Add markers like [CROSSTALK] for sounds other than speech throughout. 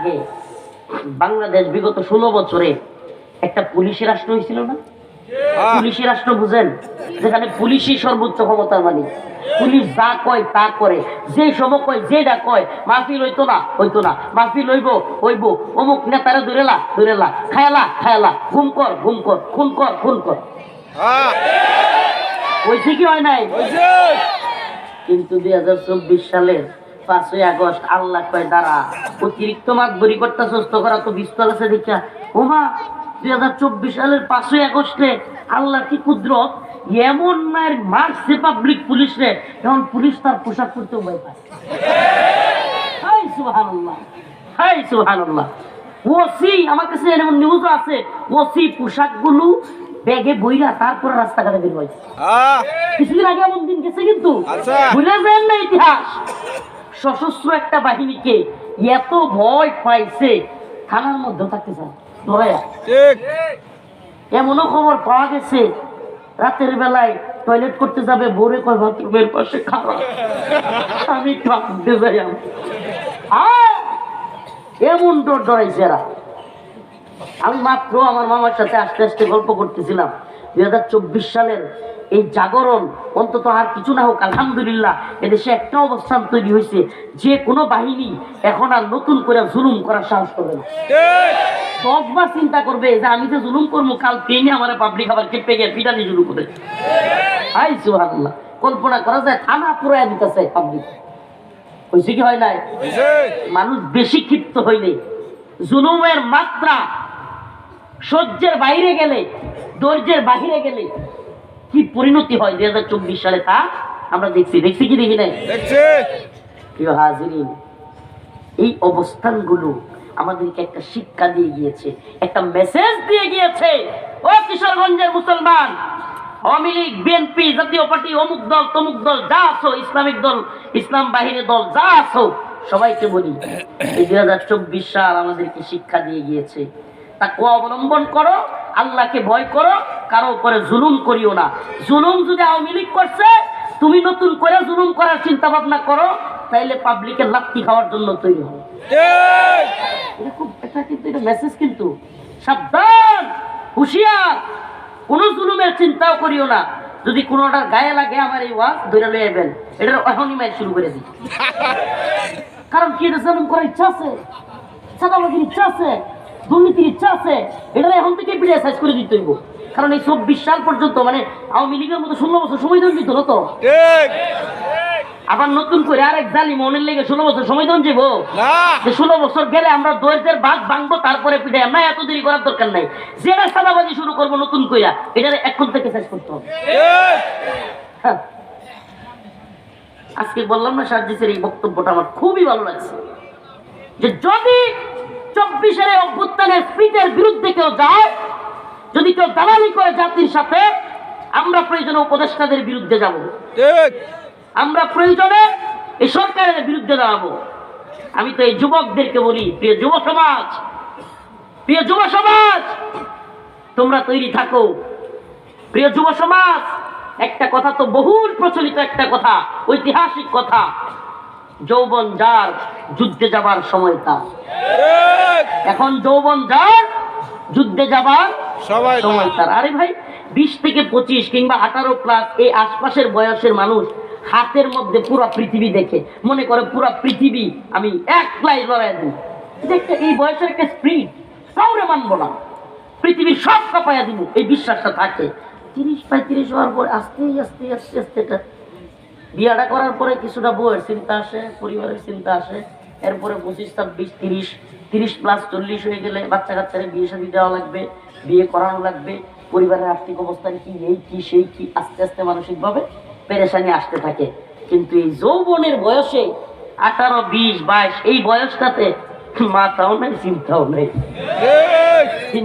আগে বাংলাদেশ বিগত ষোলো বছরে একটা পুলিশি রাষ্ট্র হয়েছিল না? পুলিশি রাষ্ট্র বুঝেন? যেখানে পুলিশই সর্বোচ্চ ক্ষমতার মালিক। পুলিশ যা কয় তা করে। যে সময় কয় যেটা কয় মাহফিল হইতো না হইতো না। মাহফিল হইব হইব। অমুক নেতারে ধরেলা ধরেলা খায়ালা খায়ালা ঘুম কর ঘুম কর খুন কর খুন কর। হয়েছে কি হয় নাই? কিন্তু দুই হাজার চব্বিশ সালের পাঁচই আগস্ট আল্লাহ কয় দ্বারা অতিরিক্ত মাত বরি করতে সুস্থ করা তো বিস্তর আছে দেখা। ওমা দুই হাজার চব্বিশ সালের পাঁচই আগস্টে আল্লাহ কি কুদরত? এমন মায়ের মারছে পাবলিক পুলিশ রে এখন পুলিশ তার পোশাক পরতে ভয় পায়। হাই সুবহানাল্লাহ হাই সুবহানাল্লাহ। ওসি আমার কাছে এমন নিউজ আছে ওসি পোশাকগুলো ব্যাগে বইরা তারপরে রাস্তাঘাটে বের হয়েছে। কিছুদিন আগে এমন দিন গেছে কিন্তু। আচ্ছা। ভুলে যান না ইতিহাস। সশস্ত্র একটা বাহিনীকে এত ভয় পাইছে থানার মধ্যে থাকতে চায়। এমনও খবর পাওয়া গেছে রাতের বেলায় টয়লেট করতে যাবে বোরে কয় বাথরুমের পাশে খাওয়া আমি কাঁদতে যাই! এমন ডর ডরাইছে এরা। আমি মাত্র আমার মামার সাথে আস্তে আস্তে গল্প করতেছিলাম। দুই হাজার চব্বিশ সালের এই জাগরণ অন্তত আর কিছু না হোক আলহামদুলিল্লাহ এদেশে একটা অবস্থান তৈরি হয়েছে। যে কোনো বাহিনী এখন আর নতুন করে জুলুম করার সাহস করবে না। দশবার চিন্তা করবে যে আমি যে জুলুম করব কাল ট্রেনে আমার পাবলিক আবার কেঁপে গিয়ে পিটানি শুরু করে হাই সুবহানাল্লাহ কল্পনা করা যায় থানা পুরাই দিতেছে পাবলিক হয়েছে কি হয় নাই? মানুষ বেশি ক্ষিপ্ত হইলে জুলুমের মাত্রা সহ্যের বাইরে গেলে ধৈর্যের বাহিরে গেলে কি পরিণতি হয় দুই হাজার চব্বিশ সালে তা আমরা দেখছি। দেখছি কি দেখি নাই? দেখছি। প্রিয় হাজিরিন এই অবস্থানগুলো আমাদেরকে একটা শিক্ষা দিয়ে গিয়েছে একটা মেসেজ দিয়ে গিয়েছে। ও কিশোরগঞ্জের মুসলমান Awami league BNP Jatiya party অমুক দল তমুক দল যা আছো ইসলামিক দল ইসলাম বাহিনী দল যা আছো সবাইকে বলি এই দুই হাজার চব্বিশ সাল আমাদেরকে শিক্ষা দিয়ে গিয়েছে। তাকে অবলম্বন করো আল্লাহকে ভয় করো কারও উপরে জুলুম করিও না। জুলুম যদি আওয়ামী লীগ করছে তুমি নতুন করে জুলুম করার চিন্তা ভাবনা করো তাইলে পাবলিকের লাত্তি খাওয়ার জন্য তৈরি হবে ঠিক এটা খুব এটা কিন্তু এটা মেসেজ কিন্তু। সাবধান হুঁশিয়ার। কোনো জুলুমের চিন্তাও করিও না। যদি কোনোটার গায়ে লাগে আমার এই ওয়াজ ধরে লয়ে এটার এখনই মাইক শুরু করে দিই। [LAUGHS] কারণ কি এটা জুলুম করার ইচ্ছা আছে? ইচ্ছা আছে? দুর্নীতির ইচ্ছা আছে এটা এখন থেকে পিড়ে সাইজ করে দিতে হইব। কারণ এই চব্বিশ সাল পর্যন্ত মানে আওয়ামী লীগের মতো ষোলো বছর সময় দেন দিত না তো আবার নতুন করে আরেক জালি মনের লেগে ষোলো বছর সময় দেন যাব যে ষোলো বছর গেলে আমরা দৈর্যের বাঘ ভাঙবো তারপরে পিঠে আমরা এত দেরি করার দরকার নাই। যেটা সাদাবাজি শুরু করব নতুন কইয়া এটা এখন থেকে শেষ করতে হবে। হ্যাঁ। আজকে বললাম না সার্জিসের এই বক্তব্যটা আমার খুবই ভালো লাগছে। যে যদি চব্বিশের অভ্যুত্থানের স্পিচের বিরুদ্ধে কেউ যায় যদি কেউ দালালি করে জাতির সাথে আমরা প্রয়োজনে উপদেষ্টাদের বিরুদ্ধে যাব। আমরা প্রয়োজনে এই সরকারের বিরুদ্ধে দাঁড়াবো। আমি তো এই যুবকদেরকে বলি প্রিয় যুব সমাজ প্রিয় যুব সমাজ তোমরা তৈরি থাকো। প্রিয় যুব সমাজ একটা কথা তো বহুল প্রচলিত একটা কথা ঐতিহাসিক কথা। যৌবন যার যুদ্ধে যাবার সময় তার। এখন যৌবন যার যুদ্ধে যাবার সময় তার। আরে ভাই বিশ থেকে পঁচিশ কিংবা আঠারো প্লাস এই আশপাশের বয়সের মানুষ হাতের মধ্যে পুরো পৃথিবী দেখে। মনে করে পুরো পৃথিবী আমি এক লাই লড়াই দিই। একটা এই বয়সের একটা স্প্রিট কাউরে মানবো না। পৃথিবীর সব কাপাইয়া দিব এই বিশ্বাসটা থাকে। তিরিশ পঁয়ত্রিশ হওয়ার পর আস্তে আস্তে আস্তে আস্তে এটা বিয়াটা করার পরে কিছুটা বউয়ের চিন্তা আসে পরিবারের চিন্তা আসে। এরপরে পঁচিশ ছাব্বিশ তিরিশ তিরিশ প্লাস চল্লিশ হয়ে গেলে বাচ্চা কাচ্চারে বিয়ে শাদি দেওয়া লাগবে বিয়ে করানো লাগবে। পরিবারের আর্থিক অবস্থান কি এই কি সেই কি আস্তে আস্তে মানসিকভাবে পেরেশানি আসতে থাকে। কিন্তু এই যৌবনের বয়সে আঠারো বিশ বাইশ এই বয়সটাতে মাথাও নাই চিন্তাও নেই।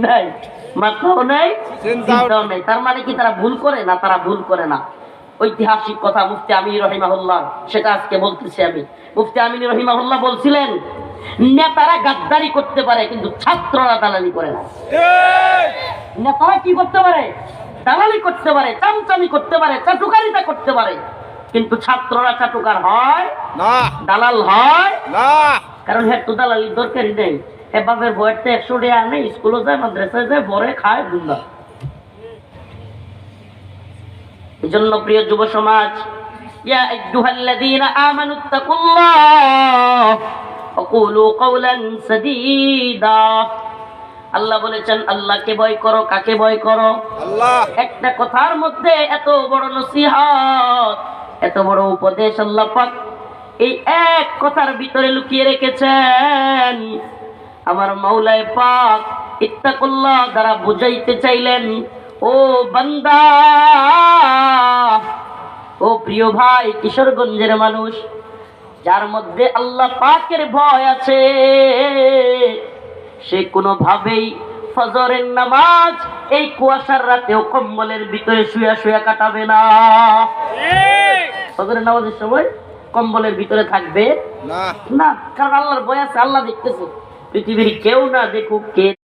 নাই? মাথাও নাই চিন্তাও নেই। তার মানে কি তারা ভুল করে না? তারা ভুল করে না। ঐতিহাসিক কথা মুফতি আমিন রহিমাহুল্লাহ সেটা আজকে বলতেছি আমি। মুফতি আমিন রহিমাহুল্লাহ বলছিলেন নেতারা গাদ্দারি করতে পারে কিন্তু ছাত্ররা দালালি করে না। ঠিক নেতারা কি করতে পারে? দালালি করতে পারে চামচামি করতে পারে চাটুকারিতা করতে পারে। কিন্তু ছাত্ররা চাটুকার হয় না। দালাল হয়। না। কারণ হ্যাঁ তো দালালির দরকারই নেই। হ্যাঁ বাপের বয়ের তো একশো টাকা আনে স্কুলে যায় মাদ্রাসায় যায় বরে খায় দুল্লা জন্য প্রিয় যুব সমাজ ইয়া আইয়ুহাল্লাযীনা আমানুত্তাকুল্লাহ ওয়াকুলু কওলান সাদীদা। আল্লাহ বলেছেন আল্লাহকে ভয় করো কাকে ভয় করো? আল্লাহ। একটা কথার মধ্যে এত বড় নসিহত এত বড় উপদেশ আল্লাহ পাক এই এক কথার ভিতরে লুকিয়ে রেখেছেন। আমার মাওলায় পাক ইত্তাকুল্লাহ দ্বারা বুঝাইতে চাইলেন ও বান্দা ও প্রিয় ভাই কিশোরগঞ্জের মানুষ যার মধ্যে আল্লাহ পাকের ভয় আছে সে কোনোভাবেই ফজরের নামাজ এই কুয়াশার রাতেও কম্বলের ভিতরে শুয়া শুয়া কাটাবে না। ফজরের নামাজের সময় কম্বলের ভিতরে থাকবে? না। না কারণ আল্লাহর ভয় আছে আল্লাহ দেখতেছে। পৃথিবীর কেউ না দেখুক কে